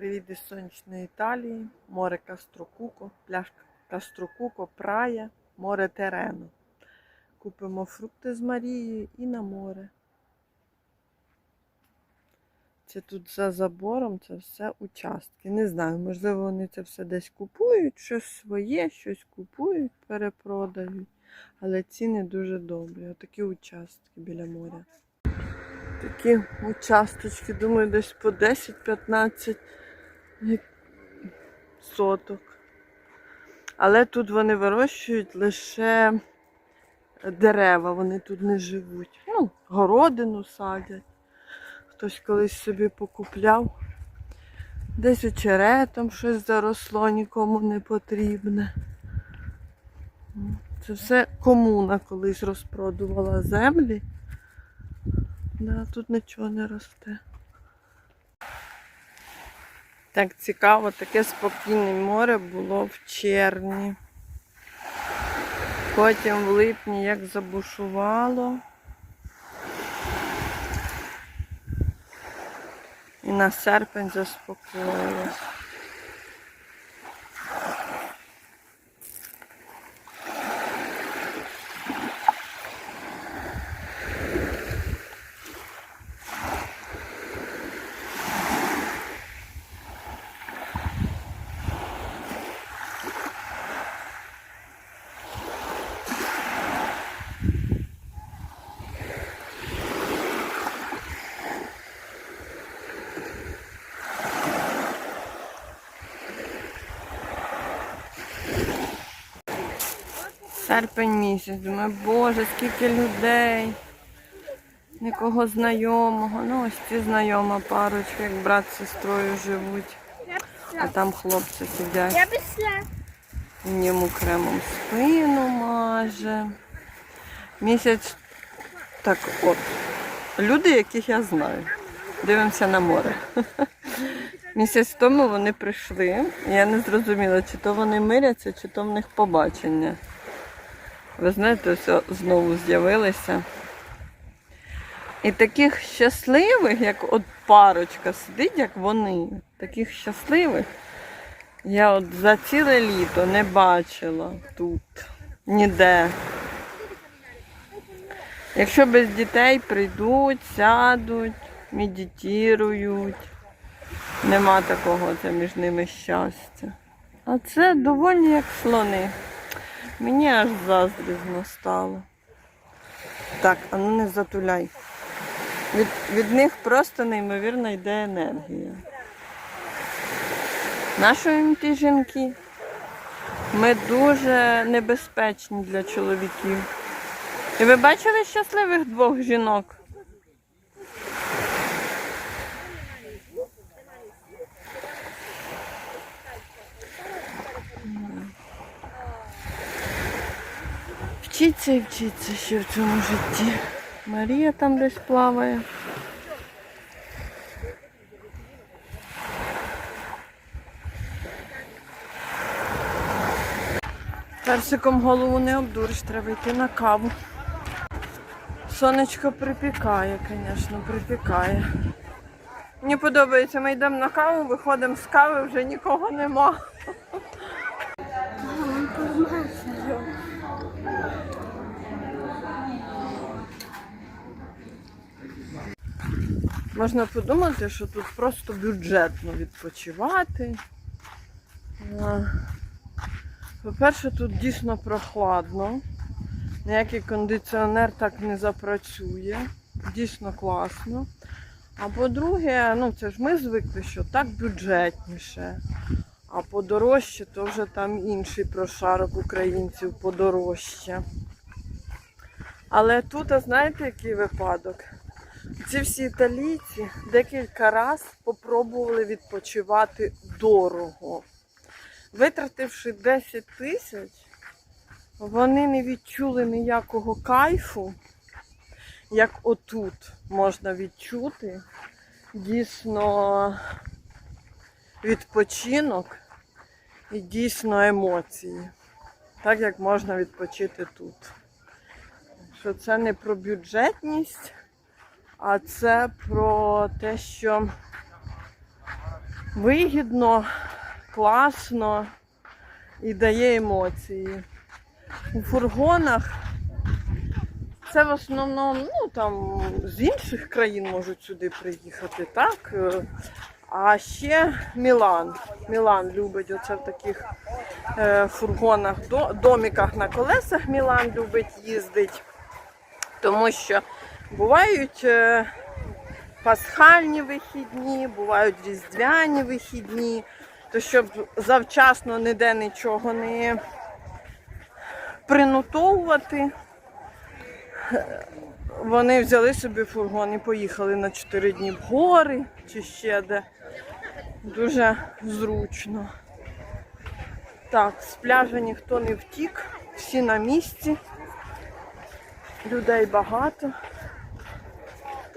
Привіт із сонячної Італії, море Кастрокуко, пляж Кастрокуко, Прая, море Терено. Купимо фрукти з Марією і на море. Це тут за забором, це все участки. Не знаю, можливо, вони це все десь купують, щось своє, щось купують, перепродають. Але ціни дуже добрі. Отакі участки біля моря. Такі участочки, думаю, десь по 10-15 гек- соток. Але тут вони вирощують лише дерева, вони тут не живуть. Ну, городину садять. Хтось колись собі покупляв. Десь очеретом щось заросло, нікому не потрібне. Це все комуна колись розпродувала землі. Да, тут нічого не росте. Так цікаво, таке спокійне море було в червні. Потім в липні як забушувало. І на серпень заспокоїлось. Серпень місяць. Думаю, боже, скільки людей. Нікого знайомого. Ну, ось ці знайома парочка, як брат з сестрою живуть. А там хлопці сидять. Я пішла. Він йому кремом спину маже. Місяць так от. Люди, яких я знаю. Дивимося на море. Місяць тому вони прийшли. Я не зрозуміла, чи то вони миряться, чи то в них побачення. Ви знаєте, ось знову з'явилися. І таких щасливих, як от парочка сидить, як вони, таких щасливих, я от за ціле літо не бачила тут ніде. Якщо без дітей прийдуть, сядуть, медитують, нема такого це між ними щастя. А це доволі як слони. Мені аж заздрізно стало. Так, а ну не затуляй. Від, від них просто неймовірно йде енергія. Нашої ті жінки. Ми дуже небезпечні для чоловіків. І ви бачили щасливих двох жінок? Вчіться і вчіться ще в цьому житті. Марія там десь плаває. Персиком голову не обдуриш, треба йти на каву. Сонечко припікає, звісно, припікає. Мені подобається, ми йдемо на каву, виходимо з кави, вже нікого нема. Можна подумати, що тут просто бюджетно відпочивати. По-перше, тут дійсно прохладно. Ніякий кондиціонер так не запрацює. Дійсно класно. А по-друге, ну це ж ми звикли, що так бюджетніше. А подорожче, то вже там інший прошарок українців подорожче. Але тут, а знаєте, який випадок? Ці всі італійці декілька разів попробували відпочивати дорого. Витративши 10 тисяч, вони не відчули ніякого кайфу, як отут можна відчути дійсно відпочинок і дійсно емоції, так як можна відпочити тут. Що це не про бюджетність, а це про те, що вигідно, класно і дає емоції. У фургонах це в основному ну, там, з інших країн можуть сюди приїхати, так? А ще Мілан. Мілан любить оце в таких е, фургонах, до, доміках на колесах Мілан любить їздить. Тому що бувають е, пасхальні вихідні, бувають різдвяні вихідні, то щоб завчасно ніде нічого не принутовувати, вони взяли собі фургон і поїхали на 4 дні в гори чи ще де. Дуже зручно. Так, з пляжа ніхто не втік, всі на місці. Людей багато.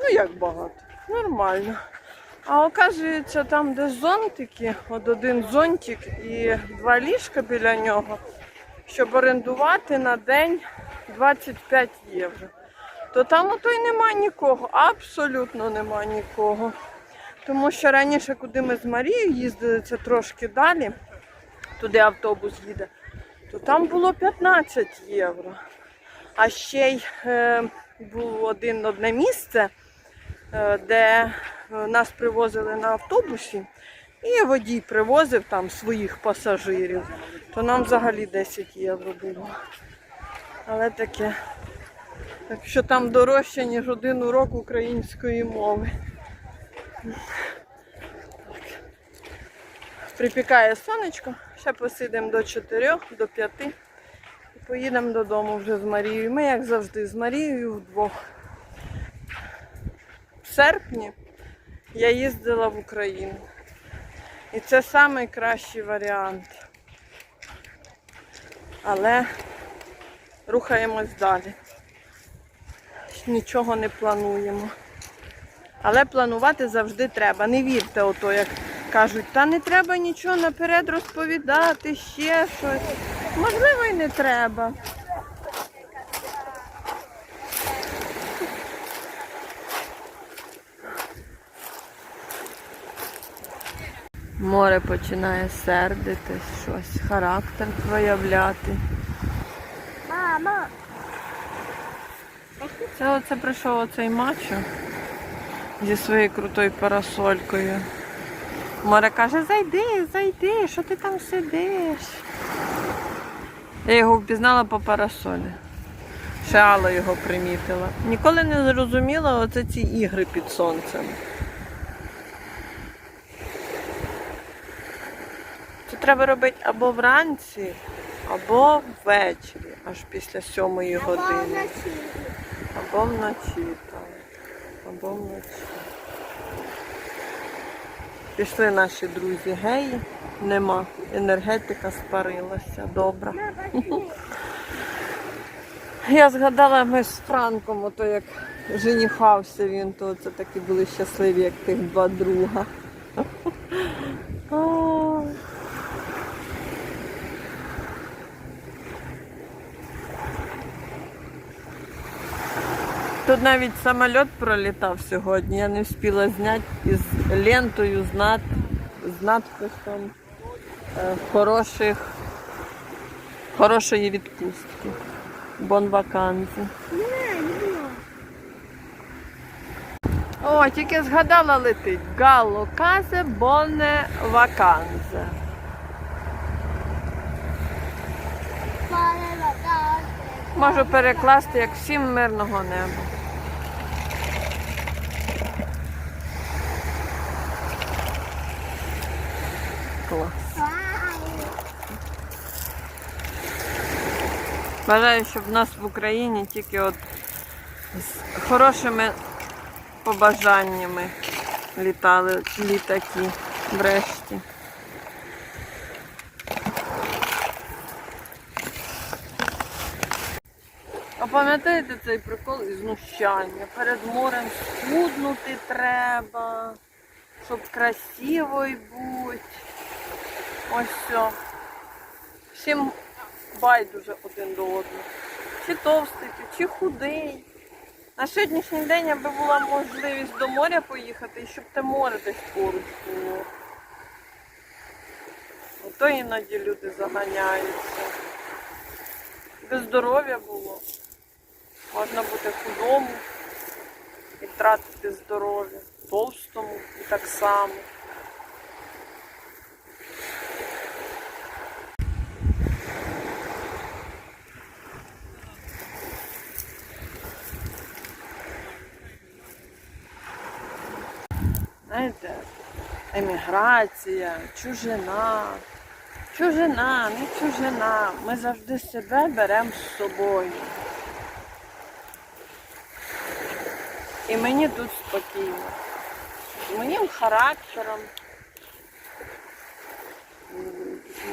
Ну як багато? Нормально. А оказується, там, де зонтики, от один зонтик і два ліжка біля нього, щоб орендувати на день 25 євро. То там ото й нема нікого, абсолютно нема нікого. Тому що раніше, куди ми з Марією їздили, це трошки далі, туди автобус їде, то там було 15 євро. А ще й е, було один одне місце, де е, нас привозили на автобусі, і водій привозив там своїх пасажирів, то нам взагалі 10 євро було. Але таке. Так що там дорожче, ніж один урок української мови. Припікає сонечко, ще посидимо до 4, до 5 і поїдемо додому вже з Марією. Ми, як завжди, з Марією вдвох. Серпні я їздила в Україну. І це найкращий варіант. Але рухаємось далі. Нічого не плануємо. Але планувати завжди треба. Не вірте ото, як кажуть, та не треба нічого наперед розповідати, ще щось. Можливо, і не треба. Море починає сердитись, щось, характер проявляти. Мама. Це оце прийшов оцей мачо зі своєю крутою парасолькою. Море каже, зайди, зайди, що ти там сидиш? Я його впізнала по парасолі. Ще Алла його примітила. Ніколи не зрозуміла оце ці ігри під сонцем. Треба робити або вранці, або ввечері, аж після сьомої години. Або вночі, так. Або вночі. Пішли наші друзі геї. Нема. Енергетика спарилася. Добре. Я згадала, ми з Франком, ото як женіхався він, то це такі були щасливі, як тих два друга. Тут навіть самоліт пролітав сьогодні. Я не встигла зняти із лентою з, над... з надписом е, хороших... хорошої відпустки. Бон ваканзи. Не, не. О, тільки згадала летить. Галло казе боне ваканзе. Можу перекласти як всім мирного неба. Клас. Бажаю, щоб в нас в Україні тільки от з хорошими побажаннями літали літаки врешті. А пам'ятаєте цей прикол і знущання? Перед морем схуднути треба, щоб красиво й бути. Ось все. Всім байдуже один до одного. Чи товстий чи худий. На сьогоднішній день, аби була можливість до моря поїхати, і щоб те море десь поруч було. то іноді люди заганяються. Би здоров'я було. Можна бути худому і втратити здоров'я, товстому і так само. Знаєте, еміграція, чужина. Чужина, не чужина. Ми завжди себе беремо з собою. І мені тут спокійно. З моїм характером.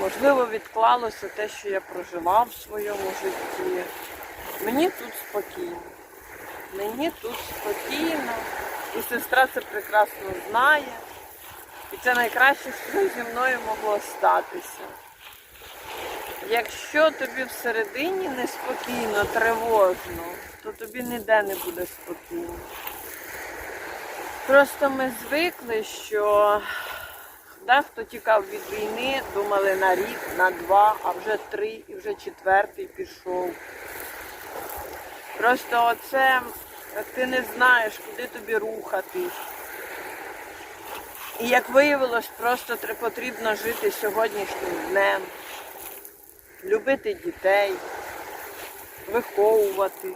Можливо, відклалося те, що я проживав в своєму житті. Мені тут спокійно. Мені тут спокійно. І сестра це прекрасно знає. І це найкраще, що зі мною могло статися. Якщо тобі всередині неспокійно, тривожно, то тобі ніде не буде спокійно. Просто ми звикли, що дехто тікав від війни, думали на рік, на два, а вже три і вже четвертий пішов. Просто оце ти не знаєш, куди тобі рухатись. І як виявилось, просто потрібно жити сьогоднішнім днем, любити дітей, виховувати,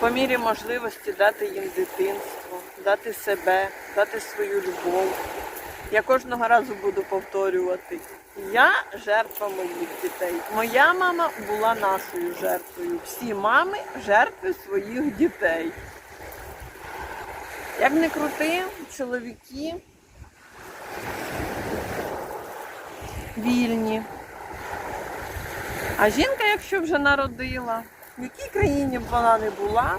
по мірі можливості дати їм дитинство, дати себе, дати свою любов. Я кожного разу буду повторювати. Я жертва моїх дітей. Моя мама була нашою жертвою. Всі мами жертви своїх дітей. Як не крути, чоловіки вільні. А жінка, якщо вже народила, в якій країні б вона не була,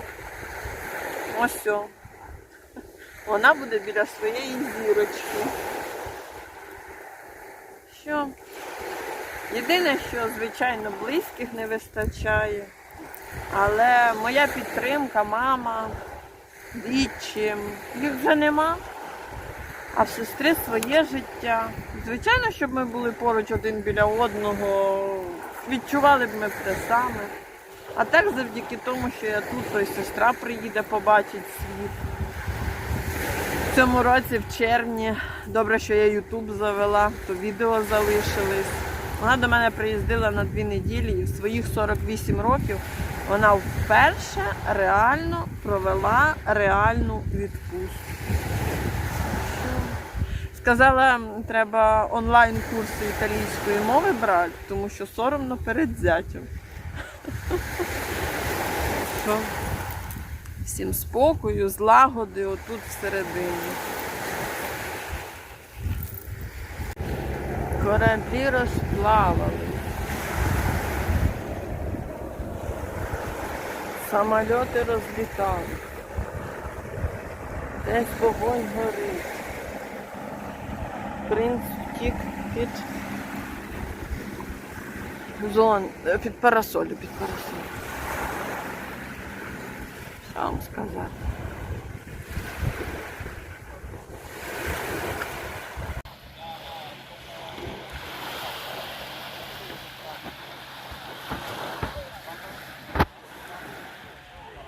ось о, вона буде біля своєї зірочки. Що? Єдине, що, звичайно, близьких не вистачає. Але моя підтримка, мама, відчим, їх вже нема. А в сестри своє життя. Звичайно, щоб ми були поруч один біля одного, відчували б ми б те саме. А так завдяки тому, що я тут, то й сестра приїде, побачить світ. В цьому році, в червні, добре, що я Ютуб завела, то відео залишились. Вона до мене приїздила на дві неділі і в своїх 48 років вона вперше реально провела реальну відпустку. Сказала, треба онлайн-курси італійської мови брати, тому що соромно перед зятем. Всім спокою, злагоди отут всередині. Кораблі розплавали. Самольоти розлітали. Десь вогонь горить. Принц втік під зон, е, під парасолю, під парасолю. Що вам сказати?